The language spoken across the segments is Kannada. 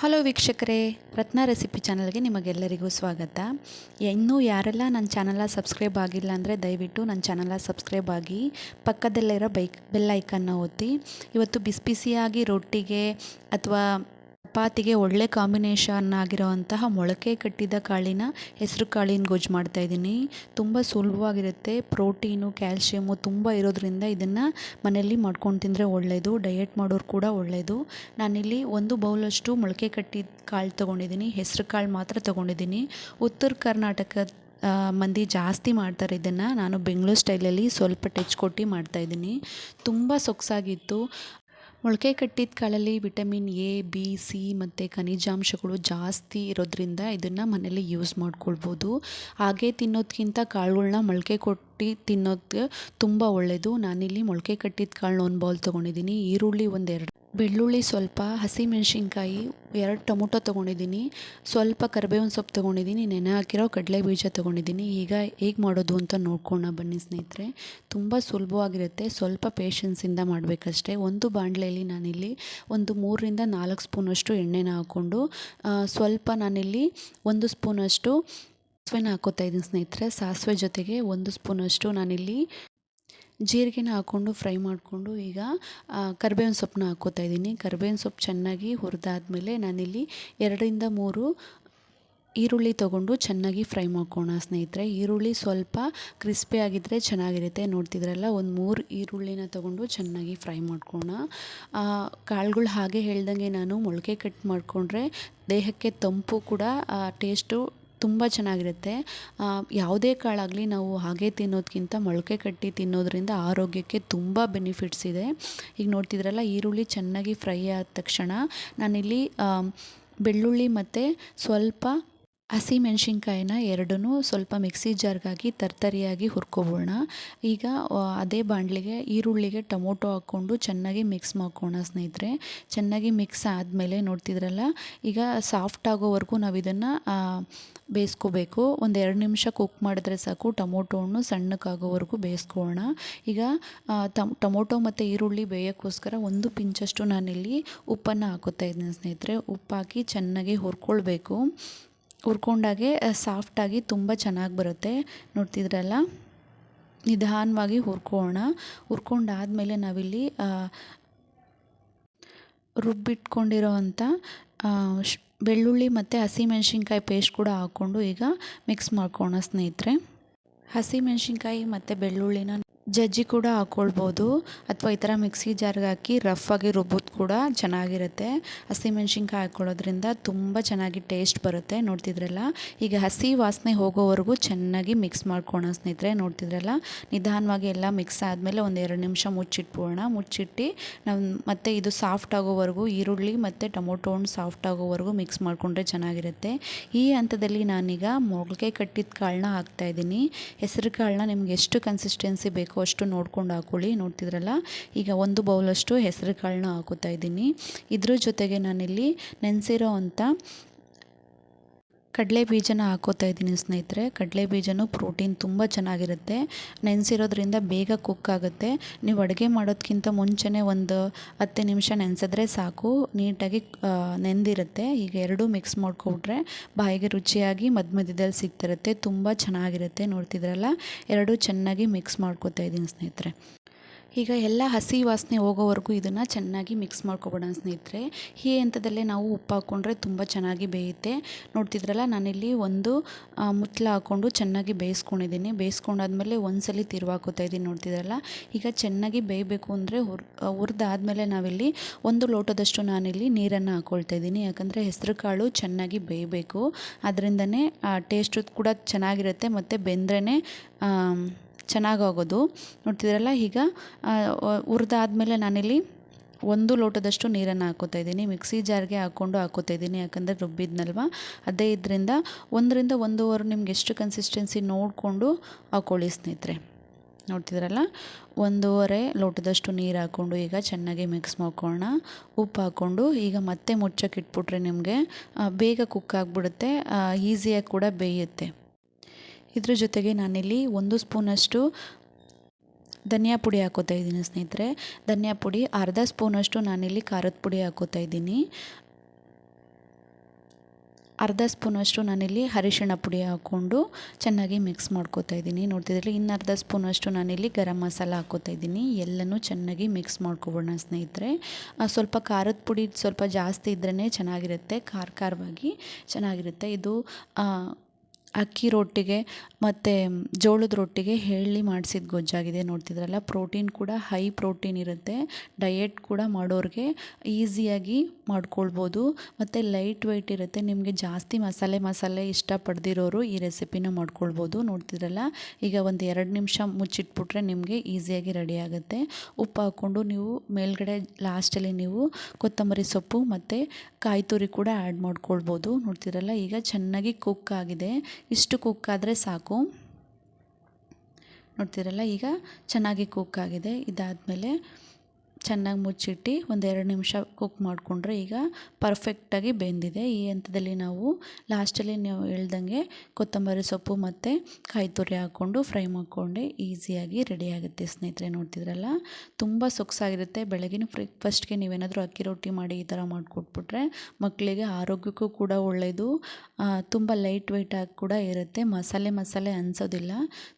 ಹಲೋ ವೀಕ್ಷಕರೇ, ರತ್ನ ರೆಸಿಪಿ ಚಾನಲ್ಗೆ ನಿಮಗೆಲ್ಲರಿಗೂ ಸ್ವಾಗತ. ಇನ್ನೂ ಯಾರೆಲ್ಲ ನನ್ನ ಚಾನಲ ಸಬ್ಸ್ಕ್ರೈಬ್ ಆಗಿಲ್ಲ ಅಂದರೆ ದಯವಿಟ್ಟು ನನ್ನ ಚಾನಲ ಸಬ್ಸ್ಕ್ರೈಬ್ ಆಗಿ ಪಕ್ಕದಲ್ಲೇ ಇರೋ ಬೈಕ್ ಬೆಲ್ ಐಕನ್ನ ಒತ್ತಿ. ಇವತ್ತು ಬಿಸಿ ಬಿಸಿಯಾಗಿ ರೊಟ್ಟಿಗೆ ಅಥವಾ ಚಪಾತಿಗೆ ಒಳ್ಳೆ ಕಾಂಬಿನೇಷನ್ ಆಗಿರೋವಂತಹ ಮೊಳಕೆ ಕಟ್ಟಿದ ಕಾಳಿನ ಹೆಸರು ಕಾಳಿನ ಗೊಜ್ಜು ಮಾಡ್ತಾಯಿದ್ದೀನಿ ತುಂಬ ಸುಲಭವಾಗಿರುತ್ತೆ. ಪ್ರೋಟೀನು, ಕ್ಯಾಲ್ಶಿಯಮು ತುಂಬ ಇರೋದ್ರಿಂದ ಇದನ್ನು ಮನೆಯಲ್ಲಿ ಮಾಡ್ಕೊಂಡು ತಿಂದರೆ ಒಳ್ಳೆಯದು ಡಯೆಟ್ ಮಾಡೋರು ಕೂಡ ಒಳ್ಳೆಯದು ನಾನಿಲ್ಲಿ ಒಂದು ಬೌಲಷ್ಟು ಮೊಳಕೆ ಕಟ್ಟಿದ ಕಾಳು ತೊಗೊಂಡಿದ್ದೀನಿ. ಹೆಸರು ಕಾಳು ಮಾತ್ರ ತೊಗೊಂಡಿದ್ದೀನಿ. ಉತ್ತರ ಕರ್ನಾಟಕ ಮಂದಿ ಜಾಸ್ತಿ ಮಾಡ್ತಾರೆ ಇದನ್ನು. ನಾನು ಬೆಂಗಳೂರು ಸ್ಟೈಲಲ್ಲಿ ಸ್ವಲ್ಪ ಟಚ್ ಕೊಟ್ಟು ಮಾಡ್ತಾಯಿದ್ದೀನಿ ತುಂಬ ಸೊಗಸಾಗಿತ್ತು. ಮೊಳಕೆ ಕಟ್ಟಿದ ಕಾಳಲ್ಲಿ ವಿಟಮಿನ್ ಎ, ಬಿ, ಸಿ ಮತ್ತು ಖನಿಜಾಂಶಗಳು ಜಾಸ್ತಿ ಇರೋದ್ರಿಂದ ಇದನ್ನು ಮನೇಲಿ ಯೂಸ್ ಮಾಡ್ಕೊಳ್ಬೋದು. ಹಾಗೆ ತಿನ್ನೋದಕ್ಕಿಂತ ಕಾಳುಗಳ್ನ ಮೊಳಕೆ ಕೊಟ್ಟು ತಿನ್ನೋದು ತುಂಬ ಒಳ್ಳೆಯದು ನಾನಿಲ್ಲಿ ಮೊಳಕೆ ಕಟ್ಟಿದ ಕಾಳನ್ನ ಒಂದು ಬೌಲ್ ತೊಗೊಂಡಿದ್ದೀನಿ ಈರುಳ್ಳಿ ಒಂದೆರಡು ಬೆಳ್ಳುಳ್ಳಿ ಸ್ವಲ್ಪ, ಹಸಿಮೆಣ್ಸಿನ್ಕಾಯಿ ಎರಡು ಟೊಮೊಟೊ ತೊಗೊಂಡಿದ್ದೀನಿ. ಸ್ವಲ್ಪ ಕರಿಬೇವಿನ ಸೊಪ್ಪು ತೊಗೊಂಡಿದ್ದೀನಿ. ನೆನೆ ಹಾಕಿರೋ ಕಡಲೆ ಬೀಜ ತೊಗೊಂಡಿದ್ದೀನಿ. ಈಗ ಹೇಗೆ ಮಾಡೋದು ಅಂತ ನೋಡ್ಕೊಳ್ಳೋಣ ಬನ್ನಿ ಸ್ನೇಹಿತರೆ. ತುಂಬ ಸುಲಭವಾಗಿರುತ್ತೆ. ಸ್ವಲ್ಪ ಪೇಷನ್ಸಿಂದ ಮಾಡಬೇಕಷ್ಟೇ. ಒಂದು ಬಾಣಲೆಯಲ್ಲಿ ನಾನಿಲ್ಲಿ ಒಂದು ಮೂರರಿಂದ ನಾಲ್ಕು ಸ್ಪೂನಷ್ಟು ಎಣ್ಣೆನ ಹಾಕ್ಕೊಂಡು ಸ್ವಲ್ಪ ನಾನಿಲ್ಲಿ ಒಂದು ಸ್ಪೂನಷ್ಟು ಸಾಸಿವೆನ ಹಾಕೋತಾ ಇದ್ದೀನಿ ಸ್ನೇಹಿತರೆ. ಸಾಸಿವೆ ಜೊತೆಗೆ ಒಂದು ಸ್ಪೂನಷ್ಟು ನಾನಿಲ್ಲಿ ಜೀರಿಗೆನ ಹಾಕ್ಕೊಂಡು ಫ್ರೈ ಮಾಡಿಕೊಂಡು ಈಗ ಕರ್ಬೇವಿನ ಸೊಪ್ಪನ್ನ ಹಾಕ್ಕೋತಾ ಇದ್ದೀನಿ. ಕರ್ಬೇವಿನ ಸೊಪ್ಪು ಚೆನ್ನಾಗಿ ಹುರಿದಾದ್ಮೇಲೆ ನಾನಿಲ್ಲಿ ಎರಡರಿಂದ ಮೂರು ಈರುಳ್ಳಿ ತೊಗೊಂಡು ಚೆನ್ನಾಗಿ ಫ್ರೈ ಮಾಡ್ಕೋಣ ಸ್ನೇಹಿತರೆ. ಈರುಳ್ಳಿ ಸ್ವಲ್ಪ ಕ್ರಿಸ್ಪಿ ಆಗಿದ್ದರೆ ಚೆನ್ನಾಗಿರುತ್ತೆ. ನೋಡ್ತಿದ್ರಲ್ಲ, ಒಂದು ಮೂರು ಈರುಳ್ಳಿನ ತೊಗೊಂಡು ಚೆನ್ನಾಗಿ ಫ್ರೈ ಮಾಡ್ಕೋಣ ಕಾಳುಗಳು ಹಾಗೆ ಹೇಳ್ದಂಗೆ ನಾನು ಮೊಳಕೆ ಕಟ್ ಮಾಡಿಕೊಂಡ್ರೆ ದೇಹಕ್ಕೆ ತಂಪು ಕೂಡ ಟೇಸ್ಟು ತುಂಬ ಚೆನ್ನಾಗಿರುತ್ತೆ. ಯಾವುದೇ ಕಾಳಾಗಲಿ ನಾವು ಹಾಗೆ ತಿನ್ನೋದಕ್ಕಿಂತ ಮೊಳಕೆ ಕಟ್ಟಿ ತಿನ್ನೋದ್ರಿಂದ ಆರೋಗ್ಯಕ್ಕೆ ತುಂಬ ಬೆನಿಫಿಟ್ಸ್ ಇದೆ. ಈಗ ನೋಡ್ತಿದ್ರಲ್ಲ, ಈರುಳ್ಳಿ ಚೆನ್ನಾಗಿ ಫ್ರೈ ಆದ ತಕ್ಷಣ ನಾನಿಲ್ಲಿ ಬೆಳ್ಳುಳ್ಳಿ ಮತ್ತು ಸ್ವಲ್ಪ ಹಸಿಮೆಣ್ಸಿನ್ಕಾಯಿನ ಎರಡನ್ನೂ ಸ್ವಲ್ಪ ಮಿಕ್ಸಿ ಜಾರ್ಗಾಗಿ ತರ್ತರಿಯಾಗಿ ಹುರ್ಕೊಬೋಣ. ಈಗ ಅದೇ ಬಾಣಲಿಗೆ ಈರುಳ್ಳಿಗೆ ಟೊಮೊಟೊ ಹಾಕ್ಕೊಂಡು ಚೆನ್ನಾಗಿ ಮಿಕ್ಸ್ ಮಾಡ್ಕೋಣ ಸ್ನೇಹಿತರೆ. ಚೆನ್ನಾಗಿ ಮಿಕ್ಸ್ ಆದಮೇಲೆ ನೋಡ್ತಿದ್ರಲ್ಲ, ಈಗ ಸಾಫ್ಟ್ ಆಗೋವರೆಗೂ ನಾವು ಇದನ್ನು ಬೇಯಿಸ್ಕೋಬೇಕು. ಒಂದು ಎರಡು ನಿಮಿಷ ಕುಕ್ ಮಾಡಿದ್ರೆ ಸಾಕು ಟೊಮೊಟೊ ಹಣ್ಣು ಸಣ್ಣಕ್ಕಾಗೋವರೆಗೂ ಬೇಯಿಸ್ಕೋಣ ಈಗ ಟೊಮೊಟೊ ಮತ್ತು ಈರುಳ್ಳಿ ಬೇಯೋಕ್ಕೋಸ್ಕರ ಒಂದು ಪಿಂಚಷ್ಟು ನಾನಿಲ್ಲಿ ಉಪ್ಪನ್ನು ಹಾಕುತ್ತಾ ಇದ್ದೀನಿ ಸ್ನೇಹಿತರೆ. ಉಪ್ಪು ಹಾಕಿ ಚೆನ್ನಾಗಿ ಹುರ್ಕೊಳ್ಬೇಕು. ಹುರ್ಕೊಂಡಾಗೆ ಸಾಫ್ಟಾಗಿ ತುಂಬ ಚೆನ್ನಾಗಿ ಬರುತ್ತೆ. ನೋಡ್ತಿದ್ರಲ್ಲ? ನಿಧಾನವಾಗಿ ಹುರ್ಕೊಳ್ಳೋಣ ಹುರ್ಕೊಂಡಾದಮೇಲೆ ನಾವಿಲ್ಲಿ ರುಬ್ಬಿಟ್ಕೊಂಡಿರೋ ಅಂಥ ಬೆಳ್ಳುಳ್ಳಿ ಮತ್ತು ಹಸಿಮೆಣ್ಸಿನ್ಕಾಯಿ ಪೇಸ್ಟ್ ಕೂಡ ಹಾಕ್ಕೊಂಡು ಈಗ ಮಿಕ್ಸ್ ಮಾಡ್ಕೋಣ ಸ್ನೇಹಿತರೆ. ಹಸಿಮೆಣ್ಸಿನ್ಕಾಯಿ ಮತ್ತು ಬೆಳ್ಳುಳ್ಳಿನ ಜಜ್ಜಿ ಕೂಡ ಹಾಕ್ಕೊಳ್ಬೋದು ಅಥವಾ ಈ ಥರ ಮಿಕ್ಸಿ ಜಾರ್ಗೆ ಹಾಕಿ ರಫಾಗಿ ರುಬ್ಬೋದು ಕೂಡ ಚೆನ್ನಾಗಿರುತ್ತೆ. ಹಸಿಮೆಣ್ಸಿನ್ಕಾಯಿ ಹಾಕ್ಕೊಳ್ಳೋದ್ರಿಂದ ತುಂಬ ಚೆನ್ನಾಗಿ ಟೇಸ್ಟ್ ಬರುತ್ತೆ ನೋಡ್ತಿದ್ರಲ್ಲ? ಈಗ ಹಸಿ ವಾಸನೆ ಹೋಗೋವರೆಗೂ ಚೆನ್ನಾಗಿ ಮಿಕ್ಸ್ ಮಾಡ್ಕೊಳೋ ಸ್ನೇಹಿತರೆ ನೋಡ್ತಿದ್ರಲ್ಲ? ನಿಧಾನವಾಗಿ ಎಲ್ಲ ಮಿಕ್ಸ್ ಆದಮೇಲೆ ಒಂದು ಎರಡು ನಿಮಿಷ ಮುಚ್ಚಿಟ್ಬೋಣ ಮುಚ್ಚಿಟ್ಟು ನಾವು ಮತ್ತೆ ಇದು ಸಾಫ್ಟ್ ಆಗೋವರೆಗೂ ಈರುಳ್ಳಿ ಮತ್ತು ಟೊಮೊಟೊ ಹಣ್ಣು ಸಾಫ್ಟ್ ಆಗೋವರೆಗೂ ಮಿಕ್ಸ್ ಮಾಡಿಕೊಂಡ್ರೆ ಚೆನ್ನಾಗಿರುತ್ತೆ. ಈ ಹಂತದಲ್ಲಿ ನಾನೀಗ ಮೊಳಕೆ ಕಟ್ಟಿದ ಕಾಳನ್ನ ಹಾಕ್ತಾಯಿದ್ದೀನಿ ಹೆಸರು ಕಾಳನ್ನ ನಿಮ್ಗೆ ಎಷ್ಟು ಕನ್ಸಿಸ್ಟೆನ್ಸಿ ಬೇಕು ಅಷ್ಟು ನೋಡ್ಕೊಂಡು ಹಾಕ್ಕೊಳ್ಳಿ ನೋಡ್ತಿದ್ರಲ್ಲ? ಈಗ ಒಂದು ಬೌಲಷ್ಟು ಹೆಸರು ಕಾಳನ್ನ ಹಾಕೋತಾ ಇದ್ದೀನಿ. ಇದ್ರ ಜೊತೆಗೆ ನಾನಿಲ್ಲಿ ನೆನೆಸಿರೋ ಅಂಥ ಕಡಲೆ ಬೀಜನ ಹಾಕೋತಾ ಇದ್ದೀನಿ ಸ್ನೇಹಿತರೆ. ಕಡಲೆ ಬೀಜನೂ ಪ್ರೋಟೀನ್ ತುಂಬ ಚೆನ್ನಾಗಿರುತ್ತೆ. ನೆನೆಸಿರೋದ್ರಿಂದ ಬೇಗ ಕುಕ್ ಆಗುತ್ತೆ. ನೀವು ಅಡುಗೆ ಮಾಡೋದಕ್ಕಿಂತ ಮುಂಚೆನೇ ಒಂದು ಹತ್ತು ನಿಮಿಷ ನೆನೆಸಿದ್ರೆ ಸಾಕು. ನೀಟಾಗಿ ನೆಂದಿರುತ್ತೆ. ಈಗ ಎರಡೂ ಮಿಕ್ಸ್ ಮಾಡ್ಕೊಬಿಟ್ರೆ ಬಾಯಿಗೆ ರುಚಿಯಾಗಿ ಮಧ್ಯ ಮಧ್ಯದಲ್ಲಿ ಸಿಗ್ತಿರುತ್ತೆ. ತುಂಬ ಚೆನ್ನಾಗಿರುತ್ತೆ. ನೋಡ್ತಿದ್ರಲ್ಲ? ಎರಡೂ ಚೆನ್ನಾಗಿ ಮಿಕ್ಸ್ ಮಾಡ್ಕೋತಾ ಇದ್ದೀನಿ ಸ್ನೇಹಿತರೆ. ಈಗ ಎಲ್ಲ ಹಸಿ ವಾಸನೆ ಹೋಗೋವರೆಗೂ ಇದನ್ನು ಚೆನ್ನಾಗಿ ಮಿಕ್ಸ್ ಮಾಡ್ಕೊಬೋಣ ಸ್ನೇಹಿತರೆ. ಈ ಹಂತದಲ್ಲೇ ನಾವು ಉಪ್ಪು ಹಾಕ್ಕೊಂಡ್ರೆ ತುಂಬ ಚೆನ್ನಾಗಿ ಬೇಯುತ್ತೆ. ನೋಡ್ತಿದ್ರಲ್ಲ, ನಾನಿಲ್ಲಿ ಒಂದು ಮುತ್ತಲ ಹಾಕ್ಕೊಂಡು ಚೆನ್ನಾಗಿ ಬೇಯಿಸ್ಕೊಂಡಿದ್ದೀನಿ. ಬೇಯಿಸ್ಕೊಂಡಾದ್ಮೇಲೆ ಒಂದ್ಸಲಿ ತಿರುವಾಕೋತಾ ಇದ್ದೀನಿ ನೋಡ್ತಿದ್ರಲ್ಲ. ಈಗ ಚೆನ್ನಾಗಿ ಬೇಯಬೇಕು ಅಂದರೆ ಹುರ್ ಹುರಿದಾದ್ಮೇಲೆ ನಾವಿಲ್ಲಿ ಒಂದು ಲೋಟದಷ್ಟು ನಾನಿಲ್ಲಿ ನೀರನ್ನು ಹಾಕ್ಕೊಳ್ತಾ ಇದ್ದೀನಿ. ಯಾಕಂದರೆ ಹೆಸರುಕಾಳು ಚೆನ್ನಾಗಿ ಬೇಯಬೇಕು. ಅದರಿಂದನೇ ಟೇಸ್ಟು ಕೂಡ ಚೆನ್ನಾಗಿರುತ್ತೆ. ಮತ್ತು ಬೆಂದ್ರೇ ಚೆನ್ನಾಗಾಗೋದು. ನೋಡ್ತಿದ್ರಲ್ಲ ಈಗ ಹುರಿದಾದ್ಮೇಲೆ ನಾನಿಲ್ಲಿ ಒಂದು ಲೋಟದಷ್ಟು ನೀರನ್ನು ಹಾಕೋತಾ ಇದ್ದೀನಿ. ಮಿಕ್ಸಿ ಜಾರ್ಗೆ ಹಾಕ್ಕೊಂಡು ಹಾಕೋತಾ ಇದ್ದೀನಿ, ಯಾಕಂದರೆ ರುಬ್ಬಿದ್ನಲ್ವ? ಅದೇ ಇದರಿಂದ ಒಂದರಿಂದ ಒಂದೂವರೆ ನಿಮ್ಗೆ ಎಷ್ಟು ಕನ್ಸಿಸ್ಟೆನ್ಸಿ ನೋಡಿಕೊಂಡು ಹಾಕ್ಕೊಳ್ಳಿ ಸ್ನೇಹಿತರೆ. ನೋಡ್ತಿದ್ರಲ್ಲ ಒಂದೂವರೆ ಲೋಟದಷ್ಟು ನೀರು ಹಾಕ್ಕೊಂಡು ಈಗ ಚೆನ್ನಾಗಿ ಮಿಕ್ಸ್ ಮಾಡ್ಕೊಳ್ಳೋಣ. ಉಪ್ಪು ಹಾಕ್ಕೊಂಡು ಈಗ ಮತ್ತೆ ಮುಚ್ಚಕ್ಕೆ ಇಟ್ಬಿಟ್ರೆ ನಿಮಗೆ ಬೇಗ ಕುಕ್ ಆಗಿಬಿಡುತ್ತೆ ಈಸಿಯಾಗಿ ಕೂಡ ಬೇಯುತ್ತೆ. ಇದ್ರ ಜೊತೆಗೆ ನಾನಿಲ್ಲಿ ಒಂದು ಸ್ಪೂನಷ್ಟು ಧನಿಯಾ ಪುಡಿ ಹಾಕೋತಾ ಇದ್ದೀನಿ ಸ್ನೇಹಿತರೆ. ಧನಿಯಾ ಪುಡಿ, ಅರ್ಧ ಸ್ಪೂನಷ್ಟು ನಾನಿಲ್ಲಿ ಖಾರದ ಪುಡಿ ಹಾಕೋತಾ ಇದ್ದೀನಿ. ಅರ್ಧ ಸ್ಪೂನಷ್ಟು ನಾನಿಲ್ಲಿ ಅರಿಶಿಣ ಪುಡಿ ಹಾಕ್ಕೊಂಡು ಚೆನ್ನಾಗಿ ಮಿಕ್ಸ್ ಮಾಡ್ಕೋತಾ ಇದ್ದೀನಿ. ನೋಡ್ತಿದ್ರಲ್ಲಿ, ಇನ್ನು ಅರ್ಧ ಸ್ಪೂನಷ್ಟು ನಾನಿಲ್ಲಿ ಗರಂ ಮಸಾಲ ಹಾಕೋತಾ ಇದ್ದೀನಿ. ಎಲ್ಲನೂ ಚೆನ್ನಾಗಿ ಮಿಕ್ಸ್ ಮಾಡ್ಕೊಬೋಣ ಸ್ನೇಹಿತರೆ. ಸ್ವಲ್ಪ ಖಾರದ ಪುಡಿ ಸ್ವಲ್ಪ ಜಾಸ್ತಿ ಇದ್ರೇ ಚೆನ್ನಾಗಿರುತ್ತೆ, ಖಾರ ಖಾರವಾಗಿ ಚೆನ್ನಾಗಿರುತ್ತೆ. ಇದು ಅಕ್ಕಿ ರೊಟ್ಟಿಗೆ ಮತ್ತು ಜೋಳದ ರೊಟ್ಟಿಗೆ ಹೇಳಿ ಮಾಡಿಸಿದ ಗೊಜ್ಜಾಗಿದೆ ನೋಡ್ತಿದ್ರಲ್ಲ. ಪ್ರೋಟೀನ್ ಕೂಡ ಹೈ ಪ್ರೋಟೀನ್ ಇರುತ್ತೆ. ಡಯೆಟ್ ಕೂಡ ಮಾಡೋರಿಗೆ ಈಸಿಯಾಗಿ ಮಾಡ್ಕೊಳ್ಬೋದು. ಮತ್ತು ಲೈಟ್ ವೆಯ್ಟ್ ಇರುತ್ತೆ. ನಿಮಗೆ ಜಾಸ್ತಿ ಮಸಾಲೆ ಮಸಾಲೆ ಇಷ್ಟಪಡ್ದಿರೋರು ಈ ರೆಸಿಪಿನ ಮಾಡ್ಕೊಳ್ಬೋದು ನೋಡ್ತಿದ್ರಲ್ಲ. ಈಗ ಒಂದು ಎರಡು ನಿಮಿಷ ಮುಚ್ಚಿಟ್ಬಿಟ್ರೆ ನಿಮಗೆ ಈಸಿಯಾಗಿ ರೆಡಿ ಆಗುತ್ತೆ. ಉಪ್ಪು ಹಾಕ್ಕೊಂಡು ನೀವು ಮೇಲ್ಗಡೆ ಲಾಸ್ಟಲ್ಲಿ ನೀವು ಕೊತ್ತಂಬರಿ ಸೊಪ್ಪು ಮತ್ತು ಕಾಯಿ ತುರಿ ಕೂಡ ಆ್ಯಡ್ ಮಾಡ್ಕೊಳ್ಬೋದು ನೋಡ್ತಿರಲ್ಲ ಈಗ ಚೆನ್ನಾಗಿ ಕುಕ್ ಆಗಿದೆ. ಇಷ್ಟು ಕುಕ್ ಆದರೆ ಸಾಕು. ನೋಡ್ತೀರಲ್ಲ ಈಗ ಚೆನ್ನಾಗಿ ಕುಕ್ ಆಗಿದೆ ಇದಾದಮೇಲೆ ಚೆನ್ನಾಗಿ ಮುಚ್ಚಿಟ್ಟು ಒಂದು ಎರಡು ನಿಮಿಷ ಕುಕ್ ಮಾಡಿಕೊಂಡ್ರೆ ಈಗ ಪರ್ಫೆಕ್ಟಾಗಿ ಬೆಂದಿದೆ. ಈ ಹಂತದಲ್ಲಿ ನಾವು ಲಾಸ್ಟಲ್ಲಿ ನೀವು ಹೇಳ್ದಂಗೆ ಕೊತ್ತಂಬರಿ ಸೊಪ್ಪು ಮತ್ತು ಕಾಯಿ ತುರಿ ಹಾಕ್ಕೊಂಡು ಫ್ರೈ ಮಾಡಿಕೊಂಡೆ. ಈಸಿಯಾಗಿ ರೆಡಿ ಆಗುತ್ತೆ. ಸ್ನೇಹಿತರೆ ನೋಡ್ತಿದ್ರಲ್ಲ? ತುಂಬ ಸೊಗಸಾಗಿರುತ್ತೆ. ಬೆಳಗಿನ ಬ್ರೇಕ್ಫಾಸ್ಟ್ಗೆ ನೀವೇನಾದರೂ ಅಕ್ಕಿ ರೊಟ್ಟಿ ಮಾಡಿ ಈ ಥರ ಮಾಡಿಕೊಟ್ಬಿಟ್ರೆ ಮಕ್ಕಳಿಗೆ ಆರೋಗ್ಯಕ್ಕೂ ಕೂಡ ಒಳ್ಳೆಯದು ತುಂಬ ಲೈಟ್ ವೆಯ್ಟ್ ಆಗಿ ಕೂಡ ಇರುತ್ತೆ. ಮಸಾಲೆ ಮಸಾಲೆ ಅನಿಸೋದಿಲ್ಲ.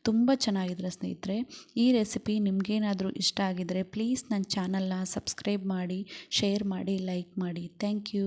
ತುಂಬ ಚೆನ್ನಾಗಿದ್ರೆ ಸ್ನೇಹಿತರೆ, ಈ ರೆಸಿಪಿ ನಿಮಗೇನಾದರೂ ಇಷ್ಟ ಆಗಿದರೆ ಪ್ಲೀಸ್ ನನ್ನ ಚಾನಲ್ನ ಸಬ್ಸ್ಕ್ರೈಬ್ ಮಾಡಿ ಶೇರ್ ಮಾಡಿ ಲೈಕ್ ಮಾಡಿ. Thank you.